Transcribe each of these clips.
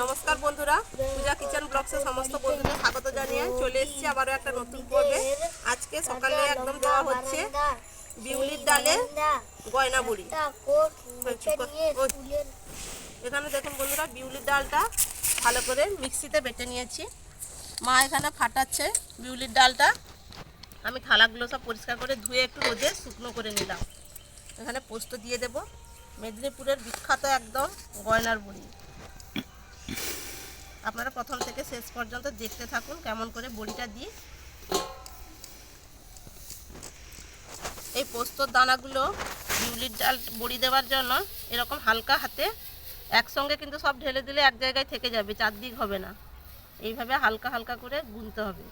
নমস্কার বন্ধুরা, পূজা কিচেন ব্লগসে সমস্ত বন্ধুদের স্বাগত জানিয়ে চলে এসেছি আবারও একটা নতুন পর্বে। আজকে সকালে একদম দেওয়া হচ্ছে বিউলির ডালে গয়না বুড়ি। এখানে দেখুন বন্ধুরা, বিউলির ডালটা ভালো করে মিক্সিতে বেটে নিয়েছি। মা এখানে ফাটাচ্ছে বিউলির ডালটা। আমি থালাগুলো সব পরিষ্কার করে ধুয়ে একটু রোদে শুকনো করে নিলাম। এখানে পোস্ত দিয়ে দেব। মেদিনীপুরের বিখ্যাত একদম গয়নার বুড়ি। আপনারা প্রথম থেকে শেষ পর্যন্ত দেখতে থাকুন কেমন করে বড়িটা দিই এই পোস্তর দানাগুলো বিউলির ডাল বড়ি দেওয়ার জন্য এরকম হালকা হাতে একসঙ্গে কিন্তু সব ঢেলে দিলে এক জায়গায় থেকে যাবে, চারদিক হবে না। এইভাবে হালকা হালকা করে গুনতে হবে।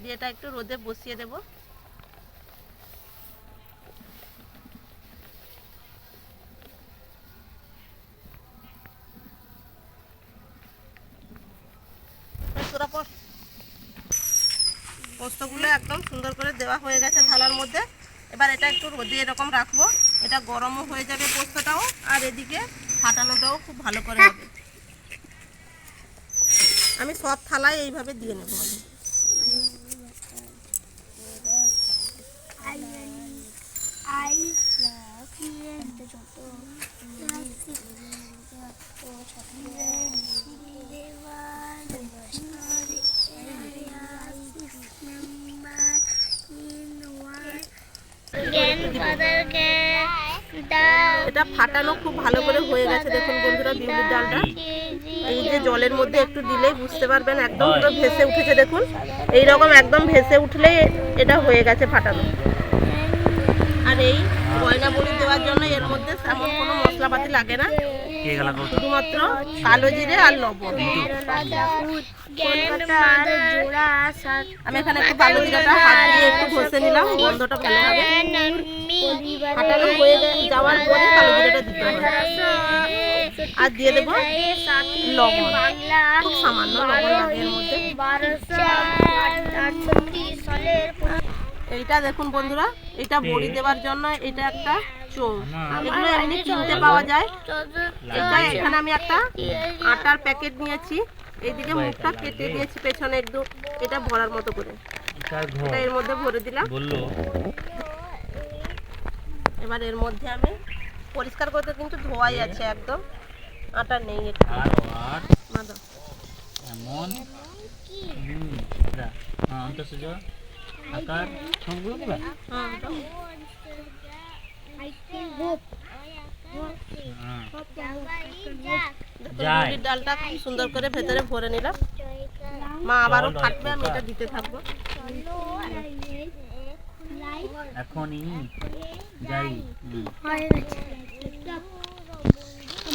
দিয়ে এটা একটু রোদে বসিয়ে দেব। পোস্তগুলো একদম সুন্দর করে দেওয়া হয়ে গেছে থালার মধ্যে এবার এটা একটু রোদে এরকম রাখব এটা গরমও হয়ে যাবে পোস্তটাও আর এদিকে ফাটানোটাও খুব ভালো করে হবে আমি সব থালায় এইভাবে দিয়ে নেব আমি এটা ফাটানো খুব ভালো করে হয়ে গেছে, দেখুন বন্ধুরা বিউলির ডালটা। এই যে জলের মধ্যে একটু দিলেই বুঝতে পারবেন, একদম পুরো ভেসে উঠেছে, দেখুন। এই রকম একদম ভেসে উঠলে এটা হয়ে গেছে ফাটানো। আর এই গয়না বড়ি দেওয়ার জন্য এর মধ্যে তেমন কোনো মশলাপাতি লাগে না। কে শুধুমাত্র কালো জিরে আর লবণ। জোড়া আমি এখানে একটু কালো জিরাটা হাত দিয়ে একটু ঘষে নিলাম গন্ধটা ভালো হবে। ফাটানো হয়ে যাওয়ার পরে কালো জিরাটা দিতে হবে। আর দিয়ে দেবো লবণ। খুব সামান্য লবণ লাগে এর মধ্যে। এইটা দেখুন বন্ধুরা এটা বড়ি দেওয়ার জন্য এটা একটা চোঙ এগুলো এমনি কিনতে পাওয়া যায়। এটা এখানে আমি একটা আটার প্যাকেট নিয়েছি। এইদিকে মুখটা কেটে দিয়েছি পেছনে একটু এটা ভরার মতো করে। এটা এর মধ্যে ভরে দিলাম। এবার এর মধ্যে আমি পরিষ্কার করতে কিন্তু ধোয়াই আছে একদম। আটা নেই একটু আর আর মা দাও। এমন হুম দা হ্যাঁ অন্ত সুজ আকার সবগুলো দিবা। ডালটা খুব সুন্দর করে ভেতরে ভরে নিলাম। মা আবারও ফাটবে আমি এটা দিতে থাকব। এখনই যাই।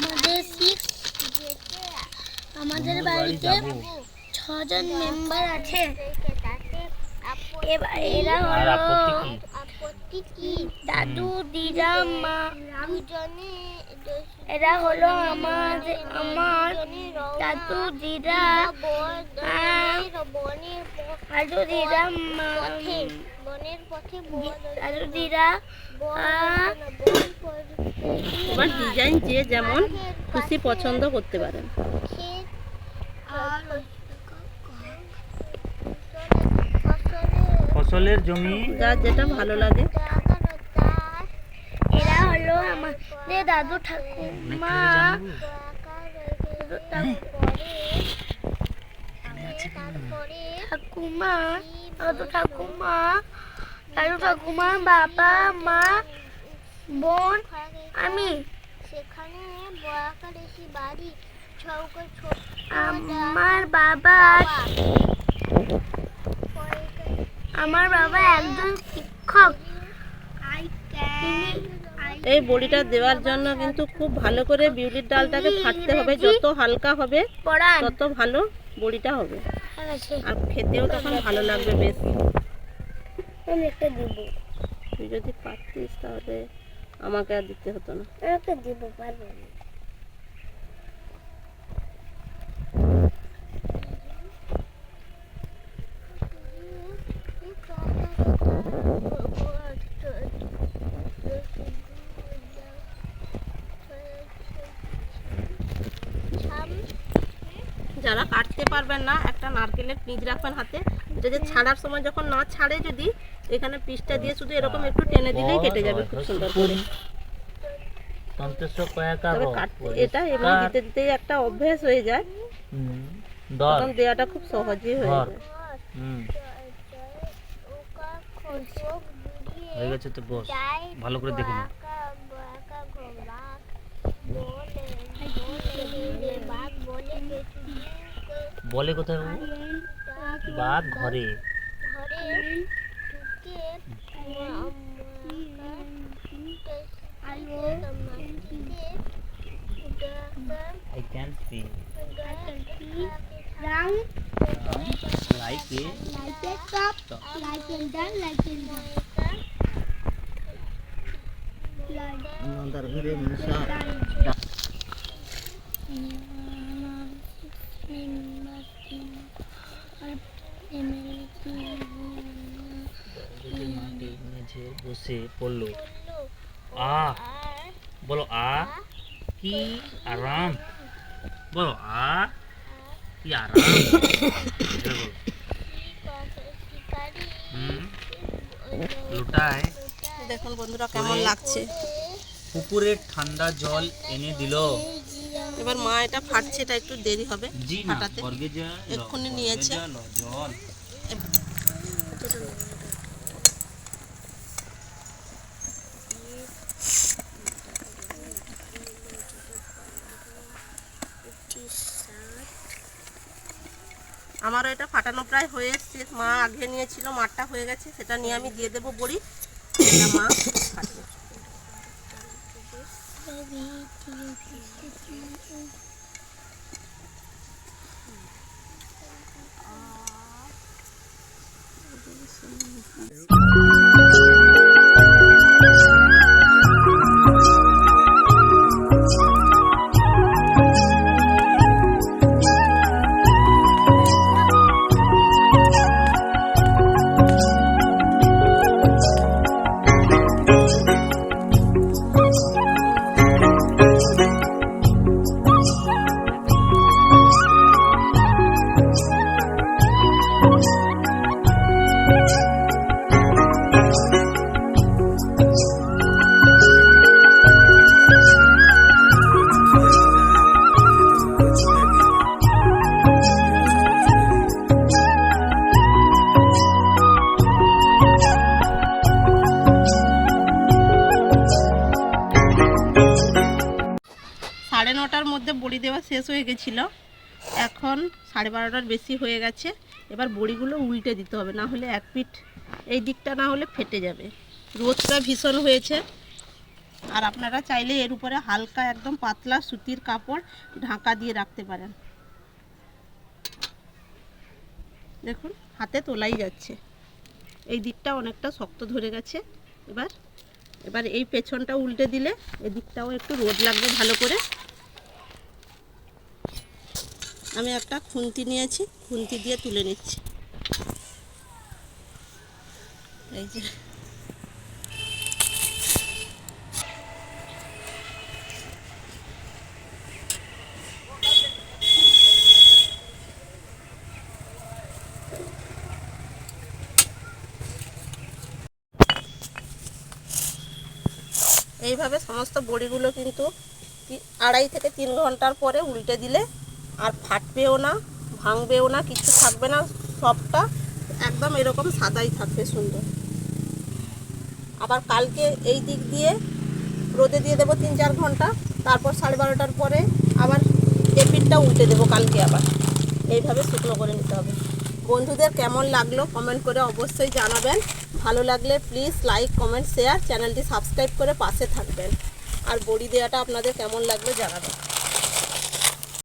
আমাদের আমাদের বাড়িতে ছজন মেম্বার আছে। এবার এরা হলো আপত্তি কি? দাদু দিদা মা এরা হলো আমার আমার দাদু দিদা দাদু দিদা মা দাদু দিদা আহ, এবার ডিজাইন যে যেমন খুশি পছন্দ করতে পারেন। ফসলের জমি। যার যেটা ভালো লাগে। এরা হলো আমাদের দাদু ঠাকুমা। ঠাকুমা দাদু ঠাকুমা দাদু ঠাকুমা বাবা মা বোন আমি। সেখানে বয়াকার এসে বাড়ি আমার বাবা। আমার বাবা একজন শিক্ষক। এই বড়িটা দেওয়ার জন্য কিন্তু খুব ভালো করে বিউলির ডালটাকে ফাটতে হবে যত হালকা হবে তত ভালো বড়িটা হবে। আর খেতেও তখন ভালো লাগবে বেশ। আমি একটা দিব। তুই যদি পারতিস তাহলে আমাকে আর দিতে হতো না। দিব পারব না। যারা কাটতে পারবেন না একটা নারকেলের পিঁচ রাখবেন হাতে। এটা যে ছাড়ার সময় যখন না ছাড়ে যদি এখানে পিসটা দিয়ে শুধু এরকম একটু টেনে দিলেই কেটে যাবে খুব সুন্দর করে। এটা এমনি দিতে দিতেই একটা অভ্যেস হয়ে যায়। তখন দেওয়াটা খুব সহজেই হয়ে যায়। হয়ে গেছে তো বস। ভালো করে দেখে নে। বাঁকা বাঁকা ঘোড়াক বলে বলে বাঘ বলে পেছু বলে কোথায় বাবু? বাঘ ঘরে। ঘরে ঢুকে I can see Rang like a like a cup, Stop. like a done, like a নন্দার ঘরে মশা মাটির বসে পড়ল আ বলো আ কি আরাম? বলো আ কি আরাম? লুটায়। দেখুন বন্ধুরা কেমন লাগছে। পুকুরের ঠান্ডা জল এনে দিল। এবার মা এটা ফাটছে এটা একটু দেরি হবে ফাটাতে। এক্ষুনি নিয়েছে। জল। আমারও এটা ফাটানো প্রায় হয়ে এসছে। মা আগে নিয়েছিল, মারটা হয়ে গেছে, সেটা নিয়ে আমি দিয়ে দেবো বড়ি। মা শেষ হয়ে গেছিল। এখন সাড়ে বারোটার বেশি হয়ে গেছে। এবার বড়িগুলো উল্টে দিতে হবে, না হলে এক পিঠ এই দিকটা না হলে ফেটে যাবে। রোদটা ভীষণ হয়েছে। আর আপনারা চাইলে এর উপরে হালকা একদম পাতলা সুতির কাপড় ঢাকা দিয়ে রাখতে পারেন। দেখুন, হাতে তোলাই যাচ্ছে। এই দিকটা অনেকটা শক্ত ধরে গেছে। এবার এবার এই পেছনটা উল্টে দিলে এদিকটাও একটু রোদ লাগবে ভালো করে। আমি একটা খুন্তি নিয়েছি, খুন্তি দিয়ে তুলে নিচ্ছি। এই যে। এইভাবে সমস্ত বড়িগুলো কিন্তু আড়াই থেকে তিন ঘণ্টার পরে উল্টে দিলে আর ফাটবেও না, ভাঙবেও না, কিছু থাকবে না, সবটা একদম এরকম সাদাই থাকবে সুন্দর। আবার কালকে এই দিক দিয়ে রোদে দিয়ে দেবো তিন চার ঘণ্টা, তারপর সাড়ে বারোটার পরে আবার এপিটটা উল্টে দেবো কালকে আবার। এইভাবে শুকনো করে নিতে হবে। বন্ধুদের কেমন লাগল কমেন্ট করে অবশ্যই জানাবেন। ভালো লাগলে প্লিজ লাইক, কমেন্ট, শেয়ার, চ্যানেলটি সাবস্ক্রাইব করে পাশে থাকবেন। আর বড়ি দেওয়াটা আপনাদের কেমন লাগল জানাবেন।